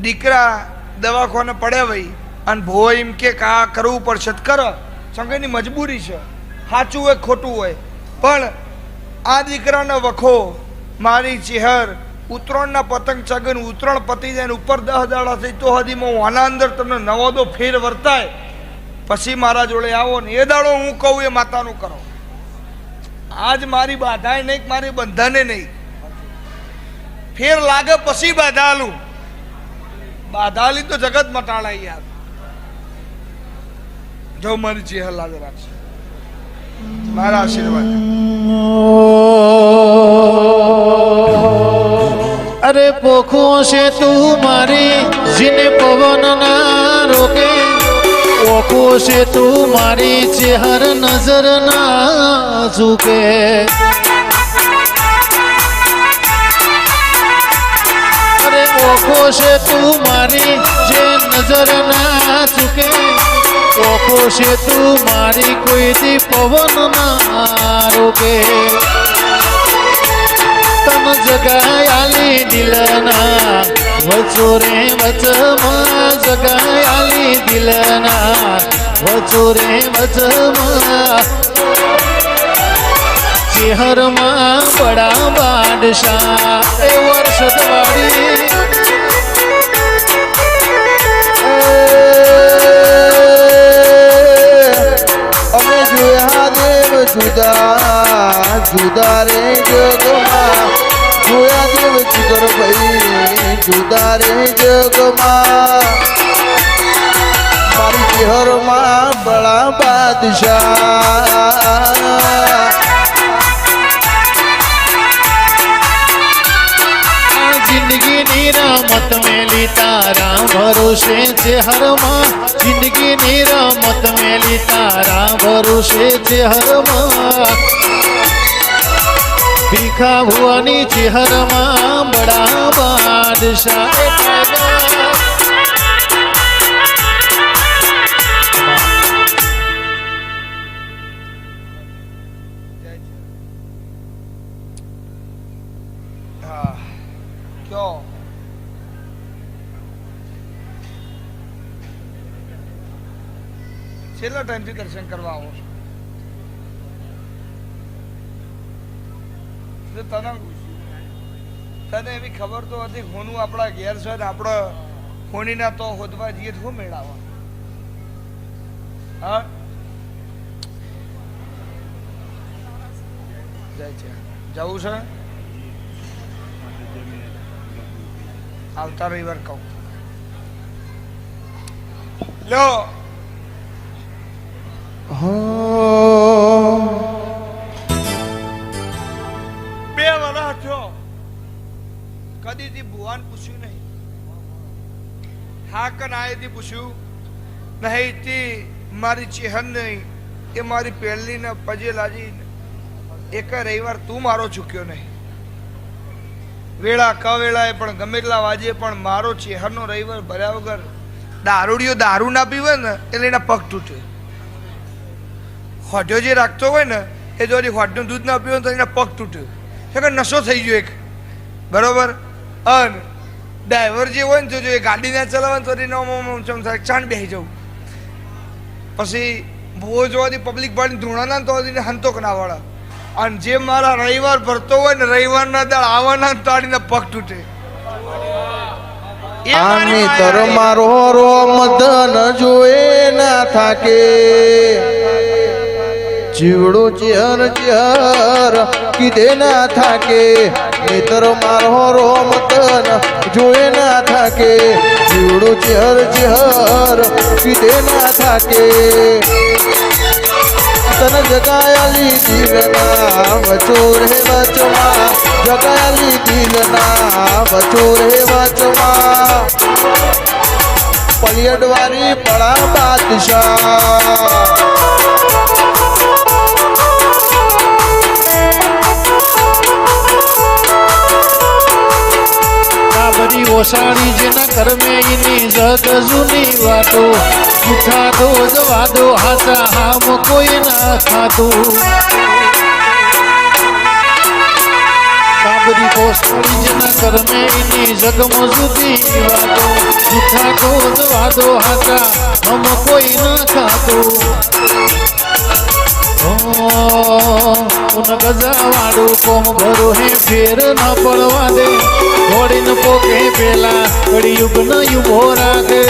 દીકરા દવાખાને પડ્યા ભાઈ અને ભો એમ કે કા કરવું પડશે કર. સંગની મજબૂરી છે. સાચું હોય ખોટું હોય. પણ આ દીકરાનો વખો, મારી ચેહર, ઉત્તરાયણના પતંગ ચગન ઉત્તરાયણ પતી જાય ઉપર દસ દાડા થઈ તો હદીમાં હું આના અંદર તમને નવો દો ફેર વર્તાય. પછી મારા જોડે આવો ને એ દાડો હું કહું એ માતાનું કરો. આજ મારી બાધાય નહીં મારી બંધને નહીં. ફેર લાગે પછી બાધાલું. બાધાલી તો જગત મટાડા યાર. જો મારી ચેહર લાગે રાખશે. મારા આશીર્વાદ. અરે પોખો છે તું મારી, જીને પવન ના રોકે. પોખો છે તું મારી ચેહર નજર ના ઝૂકે. ઓખો છે તું મારી જે નજર ના ચૂકે. ઓખો છે તું મારી કોઈ દી પવન ના રોકે. તન જગાયાલી દિલના વચોરે વચમાં જગાયાલી દિલના વચોરે વચમાં. ચેહરમાં બડા બાદશાહ, એ વર્ષ વાળી જુદા જુદા રે જગમાં. જોયા દેવ જીગર ભાઈ, જુદા રે જગમાં. મારી ચહેરમાં બળા બાદશાહ. જિંદગીની રમત મેલી તારા ભરોસે છે હરમાં જિંદગીની રમત મેલી તારા ભરોસે છે હરમાં. ભીખા ભુવાની ચેહરમાં બડા બાદશાહ. છેલ્લા ટાઈમથી દર્શન કરવા આવો છો. તને તને એવી ખબર તો હતી, હોનું આપણા ઘેર છે ને આપણે હોનીના તો હોદવા જઈએ શું મેળાવા? હા? જાય છે. જવું છે? આવતા રવિવાર કહું. લો! બે વર્ષ થયો. કદી થી ભુવાન પૂછ્યું નહીં. હા કે ના પૂછ્યું? નહીં, તે મારી ચેહન નહીં. એ મારી પેલની ને પજે લાજી એક રવિવાર તું મારો ચૂક્યો નહીં. વેળા કવેળાએ પણ ગમે એટલા વાજે પણ મારો ચેહરનો રવિવાર ભર્યા વગર દારૂડિયો દારૂ ના પીવે ને, એટલે એના પગ તૂટે. હોઢ્યો જે રાખતો હોય ને એ જો હોઢનું દૂધ ના પીવું તો એના પગ તૂટે. કે નશો થઈ ગયો એક. બરોબર? અન ડ્રાઈવર જે હોય ને તો જો એ ગાડી ના ચલાવે તો એનો થાય, ચાંદ બેસી જવું. પછી બહુ જોવાથી પબ્લિક ભાડી ધૂણા ના તો હંતોક ના વાળા અને જે મારા રવિવાર ભરતો હોય ને રવિવારના દાળ આવવાના તાળીને પગ તૂટે. આની તર. મારો રોમ ધન જોએ ના થાકે. જીવડો ચેહર ચેહર કીધે ના થાકે, નેતર મારો રોમ ધન જોએ ના થાકે. જીવડો ચેહર ચેહર કીધે ના થાકે. તન જગાયાલી દિલના વચો રે વચમાં જગાયાલી દિલના વચો રે વચમાં પલિયડવારી પડા બાદશાહ. ઓસાણી જેના કર્મે એની જગ જૂની વાતો, જૂઠા દો વાદો હાચા હામ કોઈ ના ખાતું. કાબરી ઓસાણી જેના કર્મે એની વાતો, જૂઠા ગોદ વાદો હાચા હમ કોઈ ન ખાતો. ઉન ગજા વાળું કોમ ભરો હે ફેર ન પડવા દે ઘોડીને પોકે પેલા કળિયુગ ન યુભો રાખે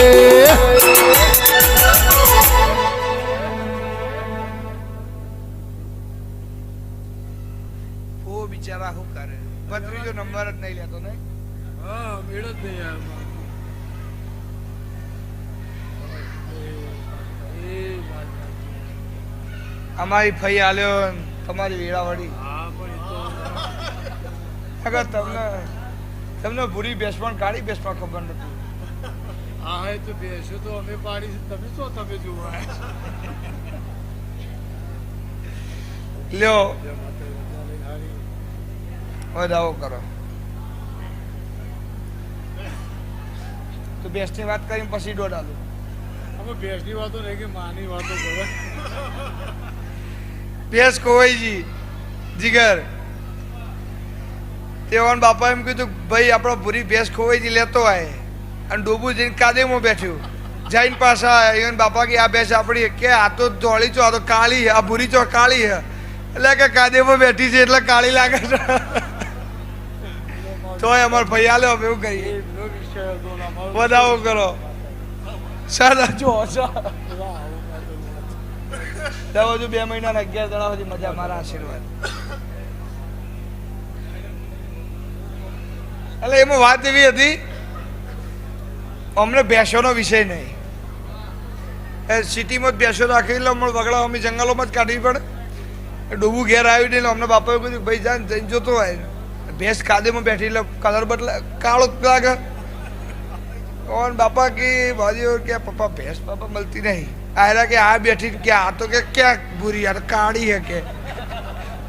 ઓ બિચારા શું કરે ભત્રીજો નંબર જ નહીં લેતો ને હા મેળ જ નહીં આમાં. એ વાત સાચી. અમારી ફઈ આલ્યો ને તમારી વેળાવાળી અગર તમને તમને ભૂરી બેસમાં કાળી બેસમાં ખબર નથી. હા એ તો બેસો તો અમે પાડી તમે શું તમે જોવા લ્યો. વધાવો કરો. તો બેસની વાત કરીને પછી દોડાલું અમે ભેંસની વાતો નહીં કે માની વાતો કરો. ભેંસ કોવાઈજી જીગર. તેવાન બાપા એમ કીધું ભાઈ આપણો ભૂરી ભેંસ ખોવાઈજી લેતો આય. અને ડોબુ જઈને કાદેમાં બેઠ્યું જઈને પાછા એવન બાપા કે આ ભેંસ આપણી કે આ તો ધોળી ચો આ તો કાળી આ ભૂરી ચો કાળી છે એટલે કે કાદેમાં બેઠી છે એટલે કાળી લાગે છે. તોય અમાર ભાઈ હવે એવું કહીએ વધાવો કરો. સાદા જો સા વાહ, આવું કાંઈ તો વાત. દવા જો બે મહિના અગિયાર દડા સુધી મજા, મારા આશીર્વાદ. એટલે એમાં વાત એવી હતી, અમને ભેંસોનો વિષય નહીં. એ સિટીમાં જ ભેંસો રાખી એટલે અમને વગડા અમે જંગલોમાં જ કાઢવી પડે ડૂબું ઘેર આવી નહીં અમને બાપાએ કીધું, ભાઈ જાય જઈને જોતો હોય. ભેંસ કાદેમાં બેઠી લે કલર બદલા કાળો લાગે. ઓન બાપા કે ભાજી કે, પપ્પા, ભેંસ બાપા મળતી નહીં. આયરા કે આ બેઠી કે આ તો કે ક્યાંક ભૂરી યાર કાળી હે કે.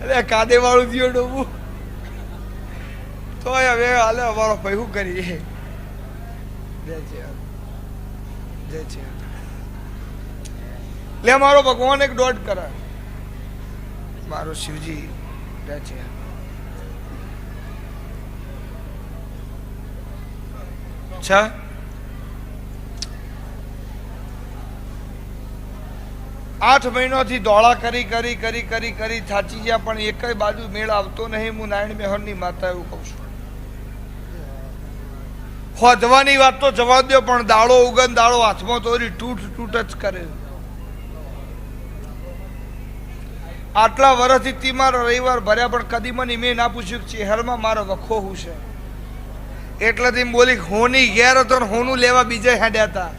અરે કાદે વાળું થયો ડોબું. તો હવે હાલે, અમારો ભાઈ શું કરીએ? લે, મારો ભગવાન એક દોઢ કરે. મારો શિવજી રહે છે છા? આઠ મહિનોથી દોડા કરી કરી કરી કરી કરી થાચી ગયા, પણ એકય બાજુ મેળ આવતો નહીં. હું નારાયણ મેહરની માતા એવું કહું છું. હોધવાની વાત તો જવા દો, પણ દાડો ઉગન દાળો હાથમાં તોરી તૂટ તૂટ જ કરે. આટલા વર્ષથી તી મારો રવિવાર ભર્યા, પણ કદી મને મેં ના પૂછ્યું કે ચહેરમાં મારો વખો હું છે. એટલેથી બોલી, હોની ઘેર હતો હોનું લેવા બીજે હેડ્યા હતા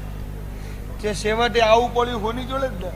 જે સેવટે આવું પડ્યું, હોની જોડે જ ને